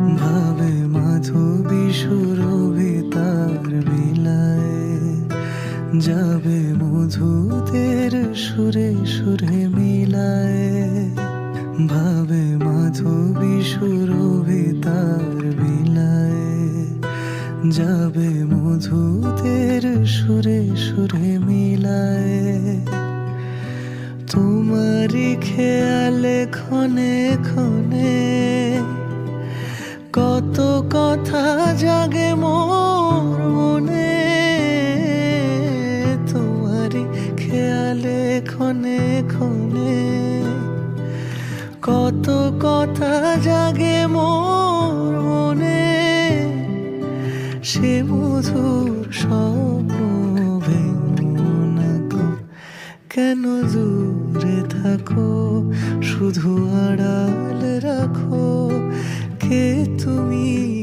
ভাবে বিলায় যাবে মিলায়। ভাবে সুরভিতার বিলায় যাবে সুরে সুরে মিলায়। খেয়ালে ক্ষণে ক্ষণে কত কথা জাগে মোর মনে। তোমারই খেয়ালে ক্ষণে ক্ষণে। কত কথা জাগে মোর মনে। সে মধুর স্বপ্ন কেন দূরে থাকো? শুধু আড়াল me.